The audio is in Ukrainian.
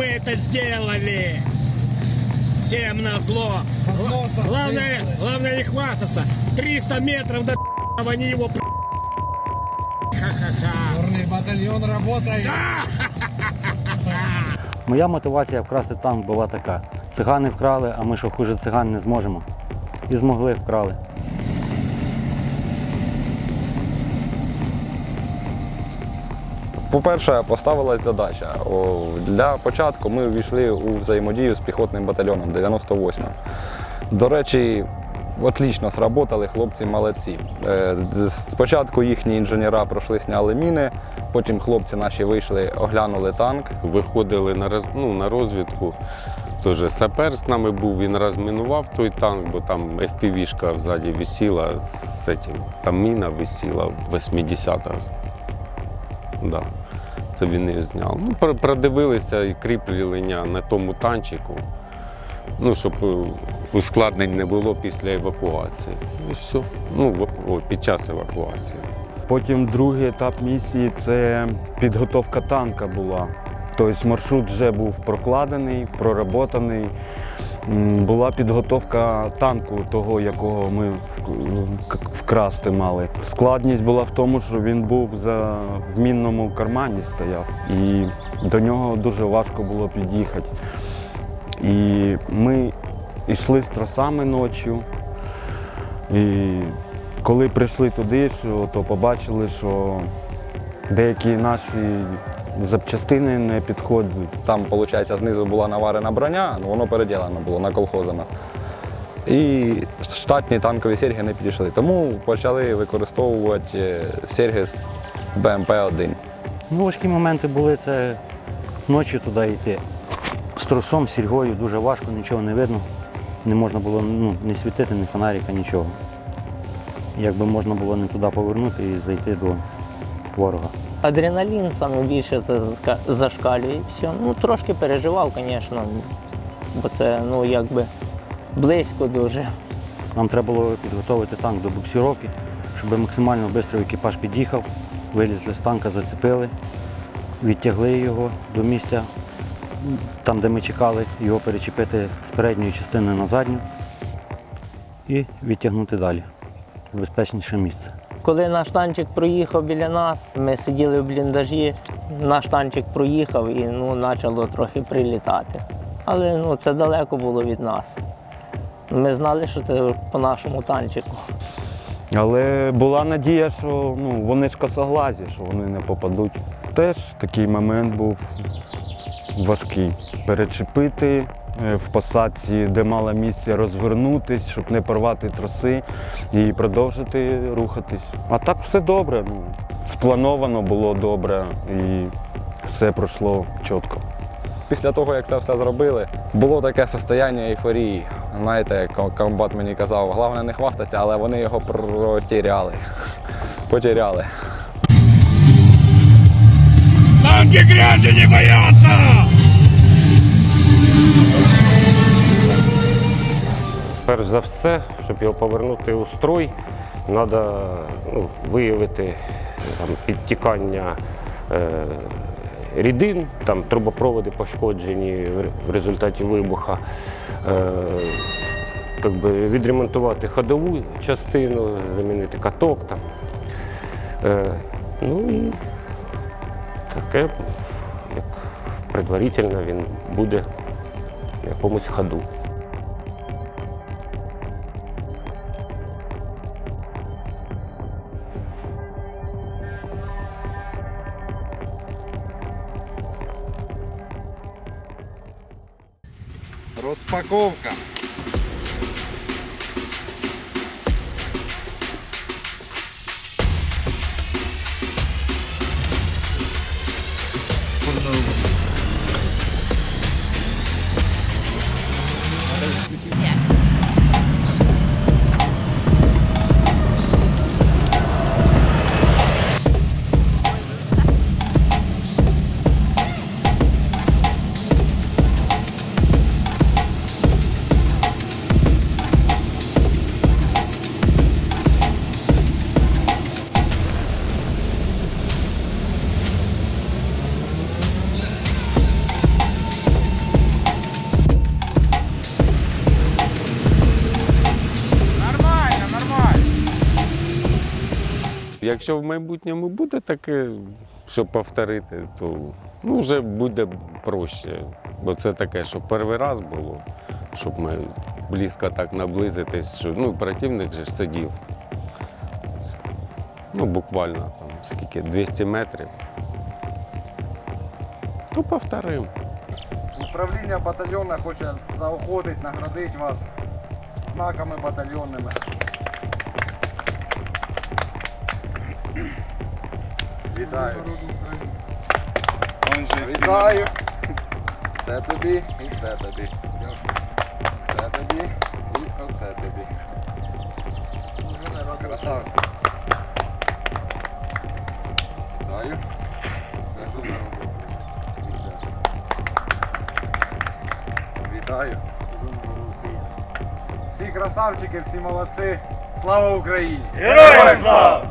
мы это сделали. Всем на зло. носа Главное, спрыгнули. главное не хвастаться. 300 метров до они его при- Ха-ха-ха. Черный батальон работает. Моя мотивація вкрасти танк була така: цигани вкрали, а ми що хуже циган не зможемо. І змогли вкрали. По-перше, поставилась задача. Для початку ми ввійшли у взаємодію з піхотним батальйоном 98 До речі, отлично сработали, хлопці молодці. Е, Спочатку їхні інженера пройшли, сняли міни, потім хлопці наші вийшли, оглянули танк. Виходили на, роз, ну, на розвідку. Тож сапер з нами був, він розмінував той танк, бо там FPV-шка ззаді висіла з цим, там міна висіла 80-та. Да. Це він її зняв. Ну, продивилися і кріплення на тому танчику, ну, щоб е, ускладнень не було після евакуації. І все. Ну, під час евакуації. Потім другий етап місії це підготовка танка була. Тобто маршрут вже був прокладений, проработаний. Була підготовка танку, того, якого ми вкрасти мали. Складність була в тому, що він був за, в мінному кармані стояв, і до нього дуже важко було під'їхати. І ми йшли з тросами ночі. І коли прийшли туди, то побачили, що деякі наші запчастини не підходять. Там, виходить, знизу була наварена броня, ну воно переділено було на колхозами. І штатні танкові серги не підійшли. Тому почали використовувати е, серги з БМП-1. Ну, важкі моменти були це ночі туди йти. З тросом, з сільгою дуже важко, нічого не видно. Не можна було ну, ні світити, ні фонарика, нічого. Якби можна було не туди повернути і зайти до ворога. Адреналін саме більше зашкалює все. Ну, трошки переживав, звісно, бо це ну, якби близько дуже. Нам треба було підготувати танк до буксировки, щоб максимально швидко екіпаж під'їхав, вилізли з танка, зацепили, відтягли його до місця, там, де ми чекали, його перечепити з передньої частини на задню і відтягнути далі в безпечніше місце. Коли наш танчик проїхав біля нас, ми сиділи в бліндажі, наш танчик проїхав і ну, почало трохи прилітати. Але ну, це далеко було від нас. Ми знали, що це по нашому танчику. Але була надія, що ну, вони ж косоглазі, що вони не попадуть. Теж такий момент був важкий. Перечепити в посадці, де мало місця розвернутись, щоб не порвати троси і продовжити рухатись. А так все добре. Ну, сплановано було добре і все пройшло чітко. Після того, як це все зробили, було таке состояння ейфорії. Знаєте, як комбат мені казав, головне не хвастатися, але вони його протіряли. Потеряли. Танки грязи не боятся! Перш за все, щоб його повернути у строй, треба ну, виявити там, підтікання е, рідин, там трубопроводи пошкоджені в- результаті вибуха, е, так би, відремонтувати ходову частину, замінити каток. Там. Е, ну і таке, як предварительно він буде в якомусь ходу. Розпаковка. Якщо в майбутньому буде таке, щоб повторити, то ну, вже буде проще. Бо це таке, що перший раз було, щоб ми близько так наблизитись, що ну, противник же ж сидів. Ну, буквально там скільки, 200 метрів. То повторимо. Управління батальйону хоче заохотити, наградити вас знаками батальйонними. Вітаю. Вітаю. Це тобі і це тобі. Це тобі і оце тобі. Красавчик. Вітаю. Це ж народу. Вітаю. Всі красавчики, всі молодці. Слава Україні! Героям слава!